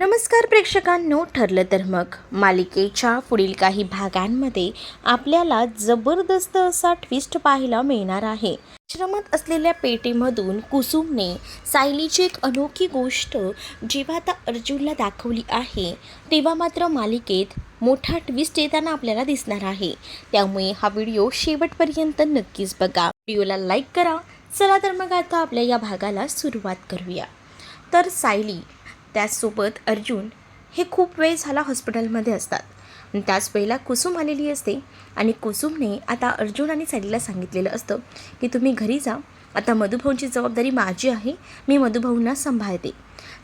नमस्कार प्रेक्षकांनो ठरलं तर मग. मालिकेच्या पुढील काही भागांमध्ये आपल्याला जबरदस्त असा ट्विस्ट पाहायला मिळणार आहे. आश्रमात असलेल्या पेटीमधून कुसुमने सायलीची एक अनोखी गोष्ट जेव्हा आता अर्जुनला दाखवली आहे तेव्हा मात्र मालिकेत मोठा ट्विस्ट येताना आपल्याला दिसणार आहे. त्यामुळे हा व्हिडिओ शेवटपर्यंत नक्कीच बघा. व्हिडिओला लाईक करा. चला तर मग आता आपल्या या भागाला सुरुवात करूया. तर सायली त्याचसोबत अर्जुन हे खूप वेळ झाला हॉस्पिटलमध्ये असतात. त्याच वेळेला कुसुम आलेली असते आणि कुसुमने आता अर्जुन आणि सायलीला सांगितलेलं असतं की तुम्ही घरी जा. आता मधुभाऊंची जबाबदारी माझी आहे. मी मधुभाऊंना सांभाळते.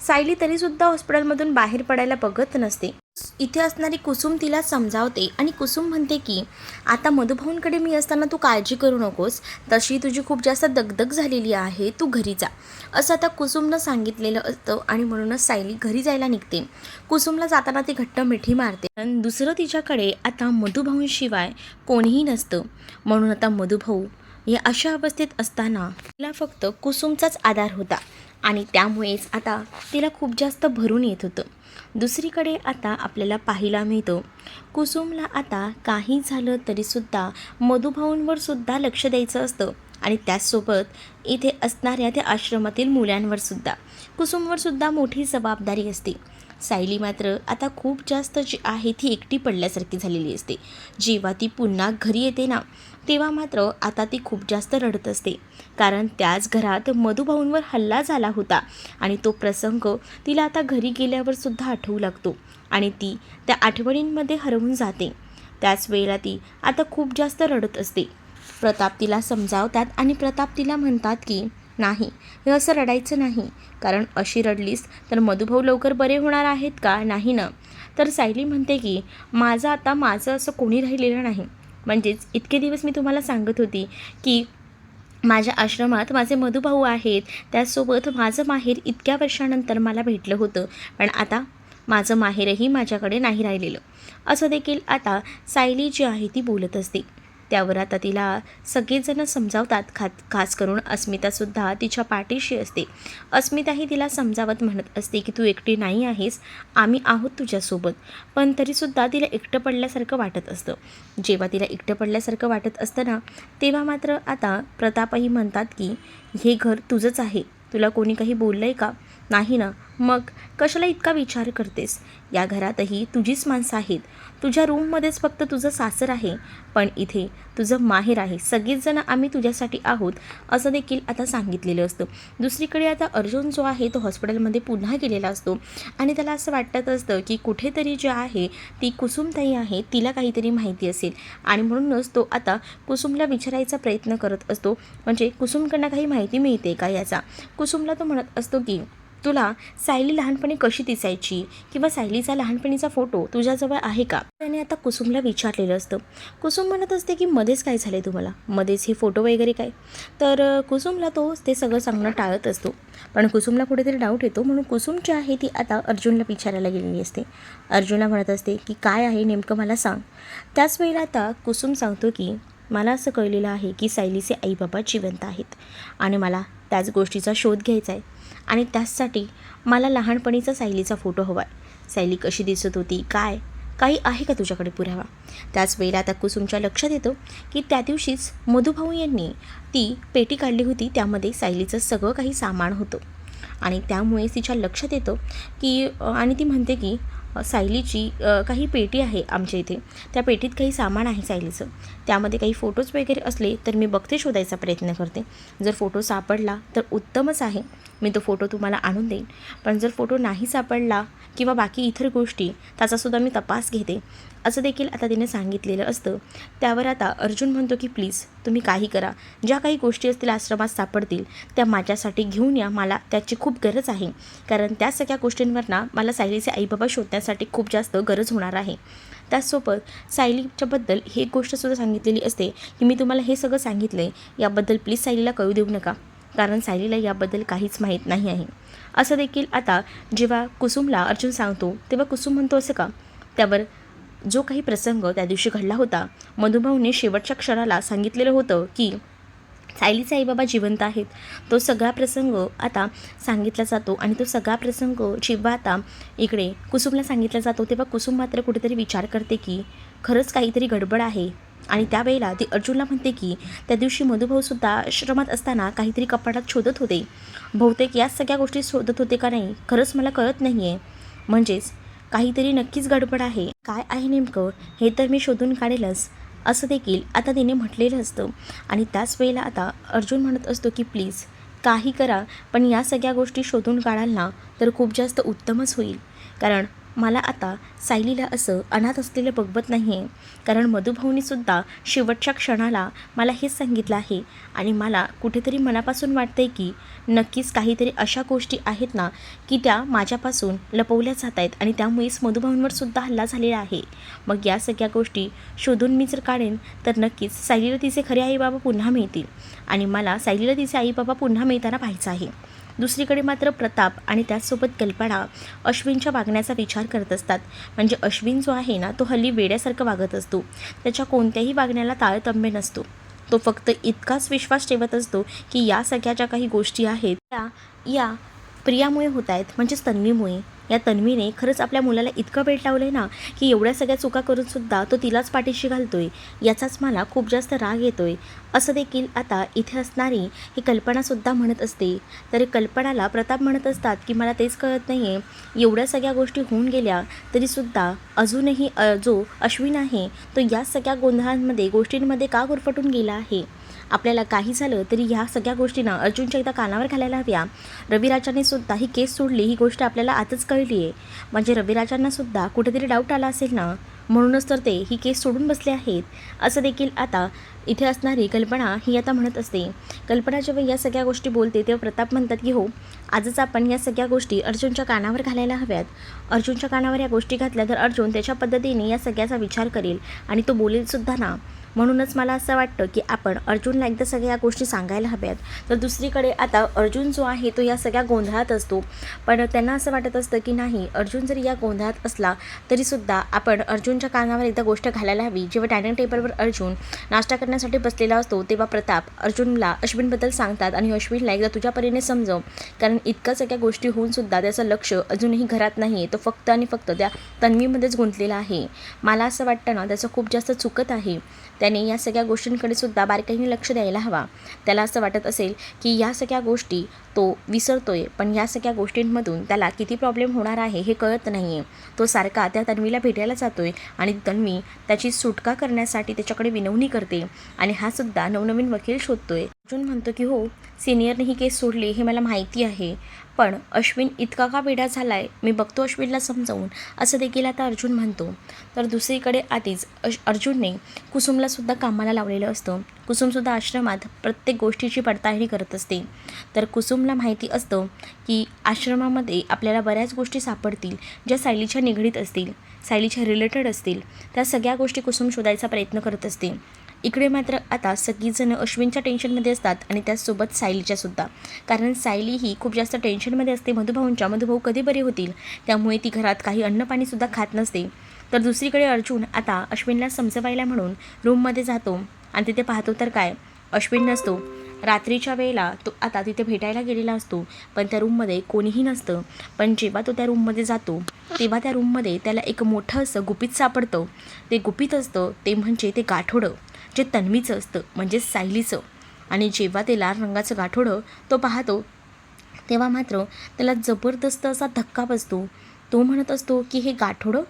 सायली तरीसुद्धा हॉस्पिटलमधून बाहेर पडायला बघत नसते. इथे असणारी कुसुम तिला समजावते आणि कुसुम म्हणते की आता मधुभाऊंकडे मी असताना तू काळजी करू नकोस. तशी तुझी खूप जास्त दगदग झालेली आहे. तू घरी जा. असं आता कुसुमनं सांगितलेलं असतं आणि म्हणूनच सायली घरी जायला निघते. कुसुमला जाताना ती घट्ट मिठी मारते. आणि दुसरं तिच्याकडे आता मधुभाऊंशिवाय कोणीही नसतं. म्हणून आता मधुभाऊ या अशा अवस्थेत असताना तिला फक्त कुसुमचाच आधार होता. आणि त्यामुळेच आता तिला खूप जास्त भरून येत होतं. दुसरीकडे आता आपल्याला पाहायला मिळतं. कुसुमला आता काही झालं तरीसुद्धा मधुभाऊंवर सुद्धा लक्ष द्यायचं असतं आणि त्याचसोबत इथे असणाऱ्या त्या आश्रमातील मुलांवर सुद्धा. कुसुमवर सुद्धा मोठी जबाबदारी असते. सायली मात्र आता खूप जास्त जी आहे ती एकटी पडल्यासारखी झालेली असते. जेव्हा ती पुन्हा घरी येते ना तेव्हा मात्र आता ती खूप जास्त रडत असते. कारण त्याच घरात मधुभाऊंवर हल्ला झाला होता आणि तो प्रसंग तिला आता घरी गेल्यावर सुद्धा आठवू लागतो आणि ती त्या आठवणींमध्ये हरवून जाते. त्याच वेळेला ती आता खूप जास्त रडत असते. प्रताप तिला समजावतात आणि प्रताप तिला म्हणतात की नाही हे असं रडायचं नाही. कारण अशी रडलीस तर मधुभाऊ लवकर बरे होणार आहेत का? नाही ना. तर सायली म्हणते की माझं आता माझं असं कोणी राहिलेलं नाही. म्हणजेच इतके दिवस मी तुम्हाला सांगत होती की माझ्या आश्रमात माझे मधुभाऊ आहेत त्याचसोबत माझं माहेर इतक्या वर्षानंतर मला भेटलं होतं पण आता माझं माहेरही माझ्याकडे नाही राहिलेलं. असं देखील आता सायली जी आहे ती बोलत असते. त्यावर आता तिला सगळेजण समजावतात खा खास करून अस्मितासुद्धा तिच्या पाठीशी असते. अस्मिताही तिला समजावत म्हणत असते की तू एकटी नाही आहेस आम्ही आहोत तुझ्यासोबत. पण तरीसुद्धा तिला एकटं पडल्यासारखं वाटत असतं. जेव्हा तिला एकटं पडल्यासारखं वाटत असतं ना तेव्हा मात्र आता प्रतापही म्हणतात की हे घर तुझंच आहे. तुला कोणी काही बोललं आहे का? नाही ना? मग कशाला इतका विचार करतेस? या घरातही तुझीच माणसं आहेत. तुझ्या रूममध्येच फक्त तुझं सासर आहे. पण इथे तुझं माहेर आहे. सगळेचजण आम्ही तुझ्यासाठी आहोत असं देखील आता सांगितलेलं असतं. दुसरीकडे आता अर्जुन जो आहे तो हॉस्पिटलमध्ये पुन्हा गेलेला असतो. आणि त्याला असं वाटत असतं की कुठेतरी जे आहे ती कुसुमताई आहे तिला काहीतरी माहिती असेल. आणि म्हणूनच तो आता कुसुमला विचारायचा प्रयत्न करत असतो. म्हणजे कुसुमकडनं काही माहिती मिळते का याचा? कुसुमला तो म्हणत असतो की तुला सायली लहानपणी कशी दिसायची? किंवा सायलीचा लहानपणीचा फोटो तुझ्याजवळ आहे का? त्याने आता कुसुमला विचारलेलं असतं. कुसुम म्हणत असते की मध्येच काय झालं तुम्हाला? मध्येच हे फोटो वगैरे काय? तर कुसुमला तो ते सगळं सांगणं टाळत असतो. पण कुसुमला कुठेतरी डाऊट येतो. म्हणून कुसुम जी आहे ती आता अर्जुनला विचारायला गेलेली असते. अर्जुनला म्हणत असते की काय आहे? नेमकं मला सांग. त्याच वेळेला आता कुसुम सांगतो की मला असं कळलेलं आहे की सायलीचे आईबाबा जिवंत आहेत. आणि मला त्याच गोष्टीचा शोध घ्यायचा आहे. आणि त्याचसाठी मला लहानपणीचा सायलीचा फोटो हवा आहे सायली कशी दिसत होती काय? काही आहे का तुझ्याकडे पुरावा? त्याच वेळेला आता कुसुमच्या लक्षात येतं की त्या दिवशीच मधुभाऊ यांनी ती पेटी काढली होती त्यामध्ये सायलीचं सगळं काही सामान होतं. आणि त्यामुळे तिच्या लक्षात येतं की आणि ती म्हणते की सायलीची काही पेटी आहे आमच्या इथे. त्या पेटीत काही सामान आहे सायलीचं. त्यामध्ये काही फोटोज वगैरे असले तर मी बघते शोधायचा प्रयत्न करते. जर फोटो सापडला तर उत्तमच आहे. मी तो फोटो तुम्हाला आणून देईन. पण जर फोटो नाही सापडला किंवा बाकी इतर गोष्टी त्याचासुद्धा मी तपास घेते. असं देखील आता तिने सांगितलेलं असतं. त्यावर आता अर्जुन म्हणतो की प्लीज तुम्ही काही करा. ज्या काही गोष्टी असतील आश्रमात सापडतील त्या माझ्यासाठी घेऊन या. मला त्याची खूप गरज आहे. कारण त्या सगळ्या गोष्टींवर ना मला सायलीचे आईबाबा शोधण्यासाठी खूप जास्त गरज होणार आहे. त्याचसोबत सायलीच्याबद्दल हे गोष्टसुद्धा सांगितलेली असते की मी तुम्हाला हे सगळं सांगितलं आहे याबद्दल प्लीज सायलीला कळू देऊ नका. कारण सायलीला याबद्दल काहीच माहीत नाही आहे. असं देखील आता जेव्हा कुसुमला अर्जुन सांगतो तेव्हा कुसुम म्हणतो असं का? त्यावर जो काही प्रसंग त्या दिवशी घडला होता मधुभाऊने शेवटच्या क्षणाला सांगितलेलं होतं की सायली साईबाबा जिवंत आहेत. तो सगळा प्रसंग आता सांगितला जातो आणि तो सगळा प्रसंग जेव्हा आता इकडे कुसुमला सांगितला जातो तेव्हा कुसुम मात्र कुठेतरी विचार करते की खरंच काहीतरी गडबड आहे. आणि त्यावेळेला ती अर्जुनला म्हणते की त्या दिवशी मधुभाऊसुद्धा आश्रमात असताना काहीतरी कपाटात शोधत होते. बहुतेक याच सगळ्या गोष्टी शोधत होते का नाही खरंच मला कळत नाही आहे म्हणजेच काहीतरी नक्कीच गडबड आहे. काय आहे नेमकं? हे तर मी शोधून काढेलच. असं देखील आता तिने म्हटलेलं असतं. आणि त्याच वेळेला आता अर्जुन म्हणत असतो की प्लीज काही करा पण या सगळ्या गोष्टी शोधून काढाल ना तर खूप जास्त उत्तमच होईल. कारण मला आता सायलीला असं अनाथ असलेलं बघवत नाही आहे कारण मधुभाऊनीसुद्धा शेवटच्या क्षणाला मला हेच सांगितलं आहे. आणि मला कुठेतरी मनापासून वाटतंय की नक्कीच काहीतरी अशा गोष्टी आहेत ना की त्या माझ्यापासून लपवल्या जात आहेत. आणि त्यामुळेच मधुभाऊंवर सुद्धा हल्ला झालेला आहे. मग या सगळ्या गोष्टी शोधून मी जर काढेन तर नक्कीच सायलीला तिचे खरे आईबाबा पुन्हा मिळतील. आणि मला सायलीला तिचे आईबाबा पुन्हा मिळताना पाहायचं आहे. दुसरीकडे मात्र प्रताप आणि त्याचसोबत कल्पना अश्विनच्या वागण्याचा विचार करत असतात. म्हणजे अश्विन जो आहे ना तो हल्ली वेड्यासारखं वागत असतो. त्याच्या कोणत्याही वागण्याला ताळतम्य नसतो. तो फक्त इतकाच विश्वास ठेवत असतो की या सगळ्या ज्या काही गोष्टी आहेत त्या या प्रियामुळे होत आहेत म्हणजेच तन्वीमुळे. या तन्वीने खरंच आपल्या मुलाला इतकं वेळ लावलं आहे ना की एवढ्या सगळ्या चुका करूनसुद्धा तो तिलाच पाठीशी घालतो आहे याचाच मला खूप जास्त राग येतो आहे असं देखील आता इथे असणारी ही कल्पनासुद्धा म्हणत असते. तर कल्पनाला प्रताप म्हणत असतात की मला तेच कळत नाही आहे एवढ्या सगळ्या गोष्टी होऊन गेल्या तरीसुद्धा अजूनही अ, जो अश्विन आहे तो या सगळ्या गोंधळांमध्ये गोष्टींमध्ये का गुरफटून गेला आहे? आपल्याला काही झालं तरी ह्या सगळ्या गोष्टींना अर्जुनच्या एकदा कानावर घालायला हव्या. रविराजाने सुद्धा ही केस सोडली ही गोष्ट आपल्याला आजच कळली आहे. म्हणजे रविराजांना सुद्धा कुठेतरी डाऊट आला असेल ना? म्हणूनच तर ते ही केस सोडून बसले आहेत. असं देखील आता इथे असणारी कल्पना ही आता म्हणत असते. कल्पना जेव्हा या सगळ्या गोष्टी बोलते तेव्हा प्रताप म्हणतात की हो आजच आपण या सगळ्या गोष्टी अर्जुनच्या कानावर घालायला हव्यात. अर्जुनच्या कानावर या गोष्टी घातल्या तर अर्जुन त्याच्या पद्धतीने या सगळ्याचा विचार करेल आणि तो बोलेलसुद्धा ना. म्हणूनच मला असं वाटतं की आपण अर्जुनला एकदा सगळ्या या गोष्टी सांगायला हव्यात. तर दुसरीकडे आता अर्जुन जो आहे तो या सगळ्या गोंधळात असतो. पण त्यांना असं वाटत असतं की नाही अर्जुन जरी या गोंधळात असला तरीसुद्धा आपण अर्जुनच्या कानावर एकदा गोष्ट घालायला हवी. जेव्हा डायनिंग टेबलवर अर्जुन नाश्ता करण्यासाठी बसलेला असतो तेव्हा प्रताप अर्जुनला अश्विनबद्दल सांगतात आणि अश्विनला एकदा तुझ्या परीने समजव. कारण इतक्या सगळ्या गोष्टी होऊनसुद्धा त्याचं लक्ष अजूनही घरात नाही. आहे तो फक्त आणि फक्त त्या तन्वीमध्येच गुंतलेला आहे. मला असं वाटतं ना त्याचं खूप जास्त चुकत आहे. त्याने या सगळ्या गोष्टींकडे सुद्धा बारकाईने लक्ष द्यायला हवा. त्याला असं वाटत असेल की या सगळ्या गोष्टी तो विसरतोय पण या सगळ्या गोष्टींमधून त्याला किती प्रॉब्लेम होणार आहे हे कळत नाही आहे तो सारखा त्या तन्वीला भेटायला जातोय आणि तन्वी त्याची सुटका करण्यासाठी त्याच्याकडे विनवणी करते आणि हा सुद्धा नवनवीन वकील शोधतोय. अर्जुन म्हणतो की हो सिनियरने ही केस सोडली हे मला माहिती आहे. पण अश्विन इतका का वेडा झाला आहे मी बघतो अश्विनला समजावून. असं देखील आता अर्जुन म्हणतो. तर दुसरीकडे आधीच अश अर्जुनने कुसुमलासुद्धा कामाला लावलेलं असतं. कुसुमसुद्धा आश्रमात प्रत्येक गोष्टीची पडताळणी करत असते. तर कुसुमला माहिती असतं की आश्रमामध्ये आपल्याला बऱ्याच गोष्टी सापडतील ज्या सायलीच्या निगडीत असतील सायलीच्या रिलेटेड असतील. त्या सगळ्या गोष्टी कुसुम शोधायचा प्रयत्न करत असते. इकडे मात्र आता सगळीजणं अश्विनच्या टेन्शनमध्ये असतात आणि त्याचसोबत सायलीच्यासुद्धा कारण सायली ही खूप जास्त टेन्शनमध्ये असते. मधुभाऊंच्या मधुभाऊ कधी बरे होतील? त्यामुळे ती घरात काही अन्नपाणीसुद्धा खात नसते. तर दुसरीकडे अर्जुन आता अश्विनला समजवायला म्हणून रूममध्ये जातो. आणि तिथे पाहतो तर काय? अश्विन नसतो. रात्रीच्या वेळेला तो आता तिथे भेटायला गेलेला असतो. पण त्या रूममध्ये कोणीही नसतं. पण जेव्हा तो त्या रूममध्ये जातो तेव्हा त्या रूममध्ये त्याला एक मोठं असं गुपित सापडतं. ते गुपित असतं ते म्हणजे ते गाठोडं. जे तन्वीचं असतं म्हणजे सायलीचं. आणि जेव्हा ते लाल रंगाचं गाठोडं तो पाहतो तेव्हा मात्र त्याला जबरदस्त असा धक्का बसतो. तो म्हणत असतो की हे गाठोडं?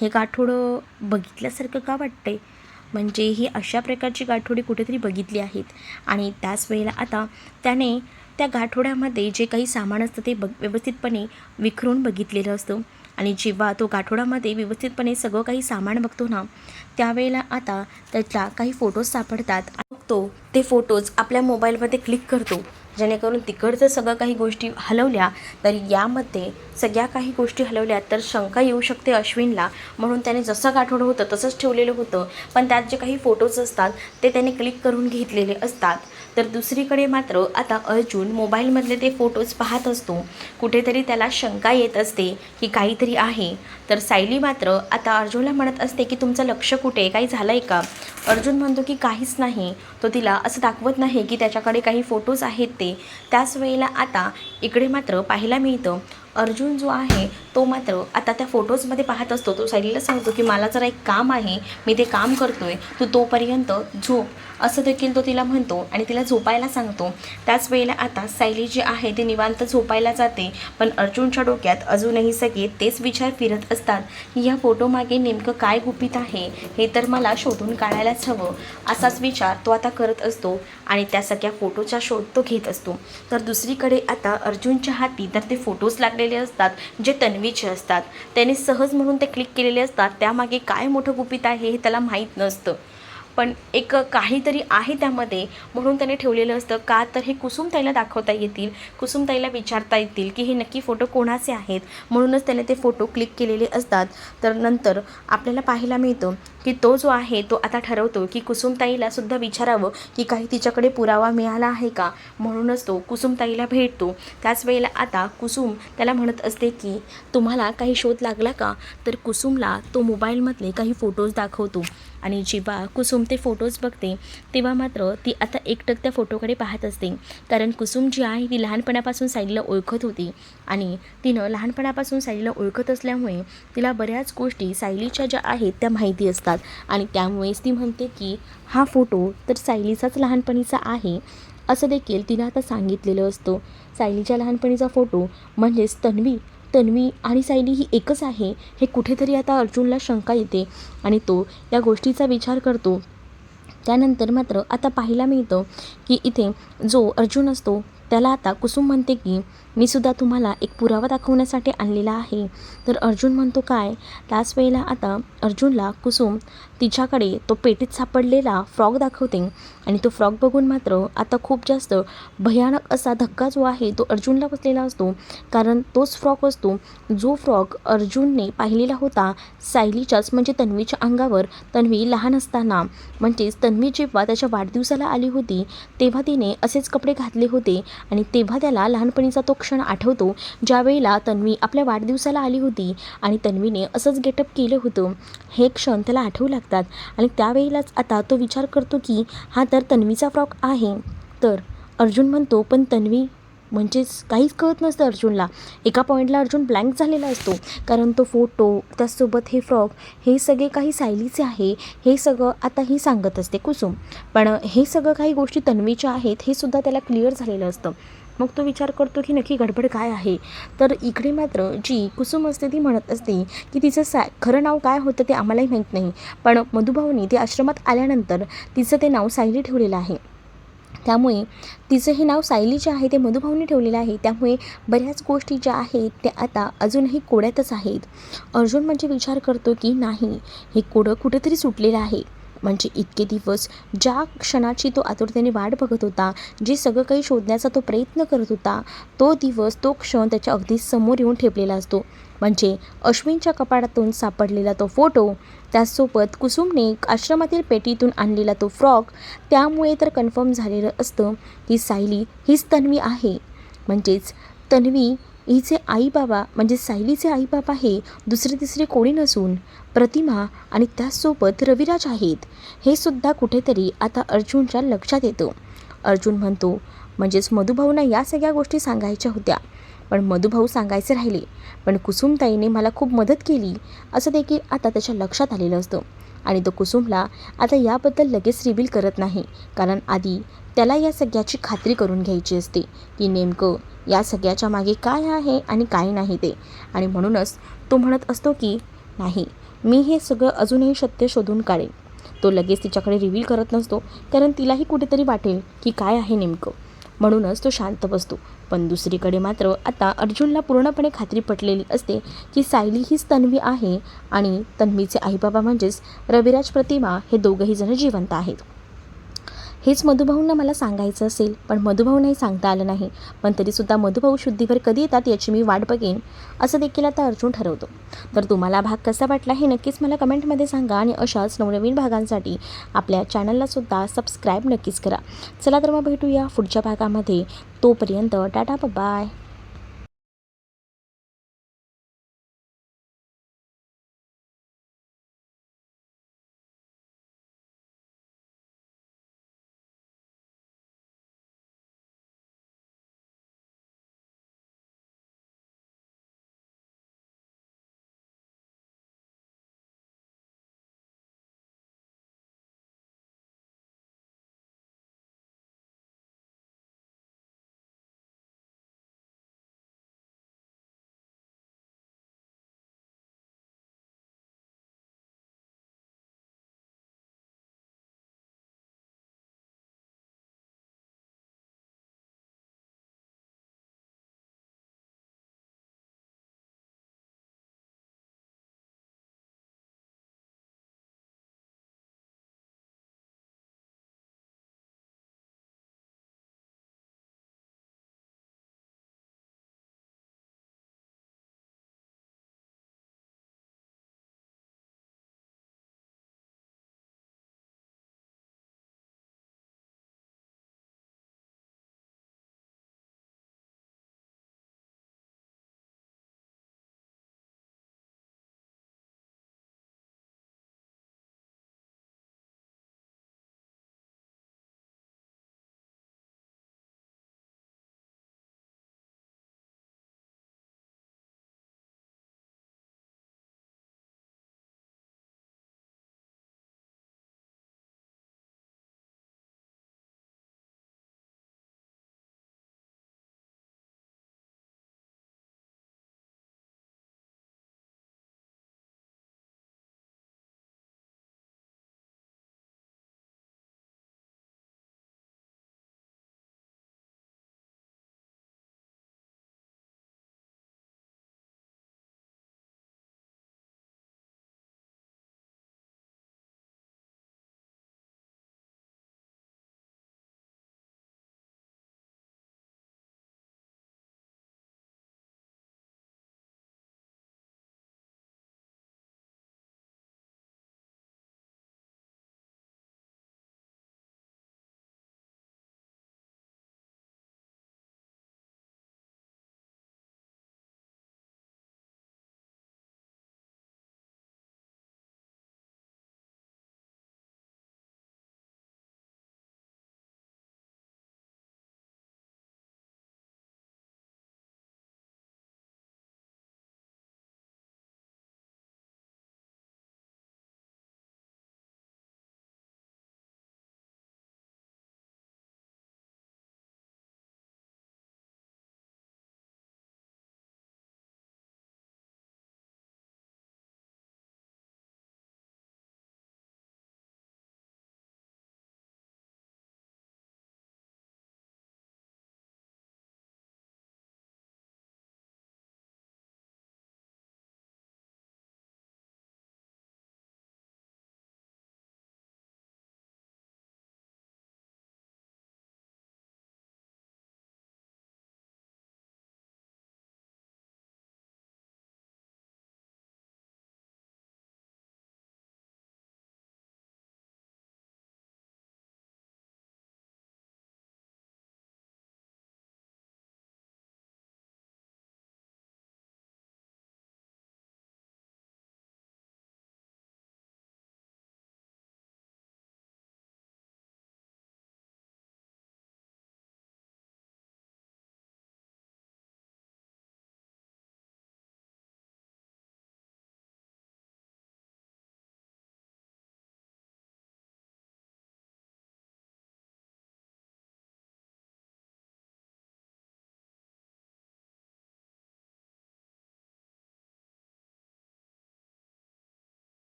हे गाठोडं बघितल्यासारखं का वाटतंय? म्हणजे ही अशा प्रकारची गाठोडी कुठेतरी बघितली आहेत. आणि त्याच वेळेला आता त्याने त्या गाठोड्यामध्ये जे काही सामान असतं ते बघ व्यवस्थितपणे विखरून बघितलेलं असतं. आणि जेव्हा तो गाठोडामध्ये व्यवस्थितपणे सगळं काही सामान बघतो ना त्यावेळेला आता त्याच्या काही फोटोज सापडतात. बघतो तो ते फोटोज आपल्या मोबाईलमध्ये क्लिक करतो. जेणेकरून तिकडचं सगळं काही गोष्टी हलवल्या तर यामध्ये सगळ्या काही गोष्टी हलवल्या तर शंका येऊ शकते अश्विनला. म्हणून त्याने जसं गाठोडं होतं तसंच ठेवलेलं होतं. पण त्यात जे काही फोटोज असतात ते त्याने क्लिक करून घेतलेले असतात. तर दुसरीकडे मात्र आता अर्जुन मोबाईलमधले ते फोटोज पाहत असतो. कुठेतरी त्याला शंका येत असते की काहीतरी आहे. तर सायली मात्र आता अर्जुनला म्हणत असते की तुमचं लक्ष कुठे आहे? काही झालं आहे का? अर्जुन म्हणतो की काहीच नाही. तो तिला असं दाखवत नाही की त्याच्याकडे काही फोटोज आहेत ते. त्याच वेळेला आता इकडे मात्र पाहायला मिळतं. अर्जुन जो आहे तो मात्र आता त्या फोटोजमध्ये पाहत असतो. तो सायलीला सांगतो की मला जरा एक काम आहे. मी ते काम करतोय. तू तोपर्यंत झोप. असं देखील तो तिला म्हणतो आणि तिला झोपायला सांगतो. त्याच वेळेला आता सायली जी आहे ती निवांत झोपायला जाते. पण अर्जुनच्या डोक्यात अजूनही सगळे तेच विचार फिरत असतात की या फोटोमागे नेमकं काय गुपित आहे? हे तर मला शोधून काढायलाच हवं. असाच विचार तो आता करत असतो आणि त्या सगळ्या फोटोचा शोध तो घेत असतो. तर दुसरीकडे आता अर्जुनच्या हाती तर ते फोटोज लागलेले असतात जे तन्वी चुकीचे असतात. त्याने सहज म्हणून ते क्लिक केलेले असतात. त्यामागे काय मोठं गुपित आहे हे त्याला माहीत नसतं. पण एक काहीतरी आहे त्यामध्ये म्हणून त्याने ठेवलेलं असतं. का तर हे कुसुमताईला दाखवता येतील कुसुमताईला विचारता येतील की हे नक्की फोटो कोणाचे आहेत? म्हणूनच त्याने ते फोटो क्लिक केलेले असतात. तर नंतर आपल्याला पाहायला मिळतं की तो जो आहे तो आता ठरवतो की कुसुमताईला सुद्धा विचारावं की काही तिच्याकडे पुरावा मिळाला आहे का? म्हणूनच तो कुसुमताईला भेटतो. त्याच वेळेला आता कुसुम त्याला म्हणत असते की तुम्हाला काही शोध लागला का? तर कुसुमला तो मोबाईलमधले काही फोटोज दाखवतो. आणि जेव्हा कुसुम ते फोटोज बघते तेव्हा मात्र ती आता एकटक त्या फोटोकडे पाहत असते. कारण कुसुम जी आहे ती लहानपणापासून साईडला ओळखत होती. आणि तिनं लहानपणापासून सायलीला ओळखत असल्यामुळे तिला बऱ्याच गोष्टी सायलीच्या ज्या आहेत त्या माहिती असतात. आणि त्यामुळेच ती म्हणते की हा फोटो तर सायलीचाच लहानपणीचा आहे. असं देखील तिनं आता सांगितलेलं असतं. सायलीच्या लहानपणीचा फोटो म्हणजेच तन्वी तन्वी आणि सायली ही एकच आहे हे कुठेतरी आता अर्जुनला शंका येते आणि तो या गोष्टीचा विचार करतो. त्यानंतर मात्र आता पाहायला मिळतं की इथे जो अर्जुन असतो त्याला आता कुसुम म्हणते की मी सुद्धा तुम्हाला एक पुरावा दाखवण्यासाठी आणलेला आहे. तर अर्जुन म्हणतो काय? त्याच वेळेला आता अर्जुनला कुसुम तिच्याकडे तो पेटीत सापडलेला फ्रॉक दाखवते आणि तो फ्रॉक बघून मात्र आता खूप जास्त भयानक असा धक्का जो आहे तो अर्जुनला बसलेला असतो. कारण तोच फ्रॉक असतो जो फ्रॉक अर्जुनने पाहिलेला होता सायलीच्याच म्हणजे तन्वीच्या अंगावर. तन्वी लहान असताना म्हणजेच तन्वी जेव्हा त्याच्या वाढदिवसाला आली होती तेव्हा तिने असेच कपडे घातले होते आणि तेव्हा त्याला लहानपणीचा तो क्षण आठवतो ज्यावेळेला तन्वी आपल्या वाढदिवसाला आली होती आणि तन्वीने असंच गेटअप केलं होतं. हे क्षण त्याला आठवू लागतात आणि त्यावेळेलाच आता तो विचार करतो की हा तर तन्वीचा फ्रॉक आहे. तर अर्जुन म्हणतो पण तन्वी म्हणजेच काहीच कळत नसतं अर्जुनला. एका पॉईंटला अर्जुन ब्लँक झालेला असतो. कारण तो फोटो त्यासोबत हे फ्रॉक हे सगळे काही सायलीचे आहे. हे सगळं आता ही सांगत असते कुसुम. पण हे सगळं काही गोष्टी तन्वीच्या आहेत हे सुद्धा त्याला क्लिअर झालेलं असतं. मग तो विचार करतो की नक्की गडबड काय आहे? तर इकडे मात्र जी कुसुम असते ती म्हणत असते की तिचं सा खरं नाव काय होतं ते आम्हालाही माहीत नाही. पण मधुभाऊनी ते आश्रमात आल्यानंतर तिचं ते नाव सायली ठेवलेलं आहे. त्यामुळे तिचं हे नाव सायली जे आहे ते मधुभाऊने ठेवलेलं आहे. त्यामुळे बऱ्याच गोष्टी ज्या आहेत त्या आता अजूनही कोड्यातच आहेत. अर्जुन म्हणजे विचार करतो की नाही हे कोडं कुठेतरी सुटलेलं आहे. म्हणजे इतके दिवस. ज्या क्षणाची तो आतुरतेने वाट बघत होता जे सगळं काही शोधण्याचा तो प्रयत्न करत होता तो दिवस तो क्षण त्याच्या अगदी समोर येऊन ठेपलेला असतो. म्हणजे अश्विनच्या कपाडातून सापडलेला तो फोटो त्याचसोबत कुसुमने आश्रमातील पेटीतून आणलेला तो फ्रॉक त्यामुळे तर कन्फर्म झालेलं असतं की सायली हीच तन्वी आहे. म्हणजेच तन्वी हिचे आई बाबा म्हणजे सायलीचे आई बाबा हे दुसरे तिसरे कोणी नसून प्रतिमा आणि त्याचसोबत रविराज आहेत. हे सुद्धा कुठेतरी आता अर्जुनच्या लक्षात येतं. अर्जुन म्हणतो म्हणजेच मधुभाऊंना या सगळ्या गोष्टी सांगायच्या होत्या. पण मधुभाऊ सांगायचे राहिले. पण कुसुमताईने मला खूप मदत केली असं देखील आता त्याच्या लक्षात आलेलं असतं. आणि तो कुसुमला आता याबद्दल लगेच रिव्हील करत नाही. कारण आधी त्याला या सगळ्याची खात्री करून घ्यायची असते की नेमकं या सगळ्याच्या मागे काय आहे आणि काय नाही ते. आणि म्हणूनच तो म्हणत असतो की नाही मी हे सगळं अजूनही सत्य शोधून काढेन. तो लगेच तिच्याकडे रिव्हील करत नसतो कारण तिलाही कुठेतरी वाटेल की काय आहे नेमकं. म्हणूनच तो शांत बसतो. पण दुसरीकडे मात्र आता अर्जुनला पूर्णपणे खात्री पटलेली असते की सायली हीच तन्वी आहे आणि तन्वीचे आईबाबा म्हणजेच रविराज प्रतिमा हे दोघंही जण जिवंत आहेत. हेच मधुभाऊंना मला सांगायचं असेल पण मधुभाऊंनाही सांगता आलं नाही. पण तरीसुद्धा मधुभाऊ शुद्धीवर कधी येतात याची मी वाट बघेन असं देखील आता अर्जुन ठरवतो. तर तुम्हाला भाग कसा वाटला हे नक्कीच मला कमेंटमध्ये सांगा आणि अशाच नवनवीन भागांसाठी आपल्या चॅनललासुद्धा सबस्क्राईब नक्कीच करा. चला तर मग भेटूया पुढच्या भागामध्ये. तोपर्यंत टाटा बाय